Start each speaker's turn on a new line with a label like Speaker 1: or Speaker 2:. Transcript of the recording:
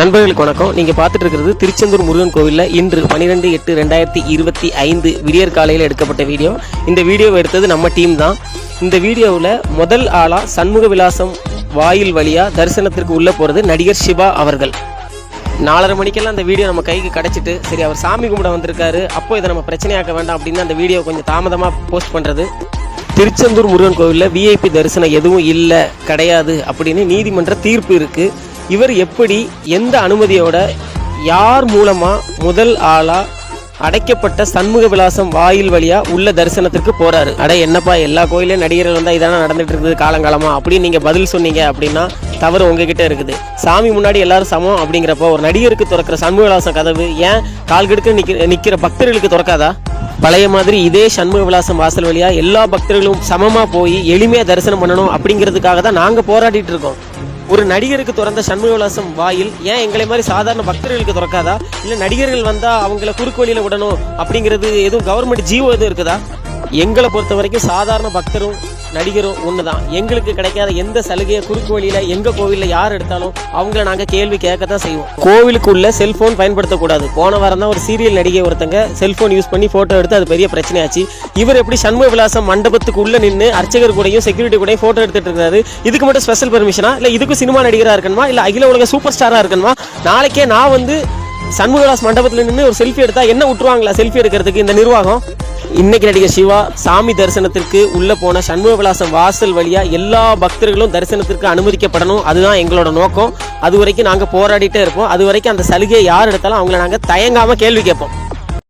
Speaker 1: நண்பர்களுக்கு வணக்கம். நீங்கள் பார்த்துட்டு இருக்கிறது திருச்செந்தூர் முருகன் கோவிலில் இன்று பன்னிரெண்டு எட்டு ரெண்டாயிரத்தி இருபத்தி ஐந்து விடியற் காலையில் எடுக்கப்பட்ட வீடியோ. இந்த வீடியோவை எடுத்தது நம்ம டீம் தான். இந்த வீடியோவில் முதல் ஆளாக சண்முக விலாசம் வாயில் வழியாக தரிசனத்திற்கு உள்ளே போகிறது நடிகர் சிவா அவர்கள். நாலரை மணிக்கெல்லாம் அந்த வீடியோ நம்ம கைக்கு கிடச்சிட்டு சரி அவர் சாமி கும்பிட வந்திருக்காரு அப்போ இதை நம்ம பிரச்சனையாக்க வேண்டாம் அப்படின்னு அந்த வீடியோ கொஞ்சம் தாமதமாக போஸ்ட் பண்ணுறது திருச்செந்தூர் முருகன் கோவிலில் விஐபி தரிசனம் எதுவும் இல்லை கிடையாது அப்படின்னு நீதிமன்ற தீர்ப்பு இருக்குது இவர் எப்படி எந்த அனுமதியோட யார் மூலமா முதல் ஆளா அடைக்கப்பட்ட சண்முக விலாசம் வாயில் வழியா உள்ள தரிசனத்திற்கு போறாரு? அட என்னப்பா எல்லா கோயிலையும் நடிகர்கள் வந்தா இதான நடந்துட்டு இருக்குது காலங்காலமா? அப்படின்னு நீங்க பதில் சொன்னீங்க அப்படின்னா தவறு உங்ககிட்ட இருக்குது. சாமி முன்னாடி எல்லாரும் சமம் அப்படிங்கிறப்போ ஒரு நடிகருக்கு திறக்கிற சண்முக விலாசம் கதவு ஏன் கால்கெடுக்க நிக்கிற நிக்கிற பக்தர்களுக்கு திறக்காதா? பழைய மாதிரி இதே சண்முக விலாசம் வாசல் வழியா எல்லா பக்தர்களும் சமமா போய் எளிமையா தரிசனம் பண்ணணும் அப்படிங்கிறதுக்காக தான் நாங்க போராடிட்டு இருக்கோம். ஒரு நடிகருக்கு திறந்த சண்முகவிலாசம் வாயில் ஏன் எங்களை மாதிரி சாதாரண பக்தர்களுக்கு திறக்காதா? இல்ல நடிகர்கள் வந்தா அவங்கள குறுக்கு வழியில விடணும் அப்படிங்கிறது எதுவும் கவர்மெண்ட் ஜீவோ எதுவும் இருக்குதா? எங்களை பொறுத்த வரைக்கும் சாதாரண பக்தரும் நடிகரும் ஒன்று தான் எங்களுக்கு கிடைக்காத எந்த சலுகையை குறுக்கு வழியில் எங்கள் கோவில்ல யார் எடுத்தாலும் அவங்கள நாங்கள் கேள்வி கேட்க தான் செய்வோம். கோவிலுக்குள்ள செல்ஃபோன் பயன்படுத்தக்கூடாது. போன வாரம் தான் ஒரு சீரியல் நடிகை ஒருத்தங்க செல்ஃபோன் யூஸ் பண்ணி ஃபோட்டோ எடுத்து அது பெரிய பிரச்சனையாச்சு. இவர் எப்படி சண்முக விலாசம் மண்டபத்துக்கு உள்ளே நின்று அர்ச்சகர் கூடயும் செக்யூரிட்டி கூடயும் ஃபோட்டோ எடுத்துட்டு இருக்காரு இதுக்கு மட்டும் ஸ்பெஷல் பெர்மிஷனா இல்லை இதுக்கும் சினிமா நடிகராக இருக்கணுமா? இல்லை அகில உலக சூப்பர் ஸ்டாராக இருக்கணுமா? நாளைக்கே நான் வந்து சண்முகவிலாஸ் மண்டபத்தில் நின்று ஒரு செல்ஃபி எடுத்தால் என்ன விட்டுருவாங்களா செல்ஃபி எடுக்கிறதுக்கு இந்த நிர்வாகம்? இன்னைக்கு நடிகர் சிவா சாமி தரிசனத்திற்கு உள்ள போன சண்முக விலாசம் வாசல் வழியா எல்லா பக்தர்களும் தரிசனத்திற்கு அனுமதிக்கப்படணும். அதுதான் எங்களோட நோக்கம். அது வரைக்கும் நாங்கள் போராடிட்டே இருப்போம். அது வரைக்கும் அந்த சலுகையை யார் எடுத்தாலும் அவங்கள நாங்கள் தயங்காம கேள்வி கேட்போம்.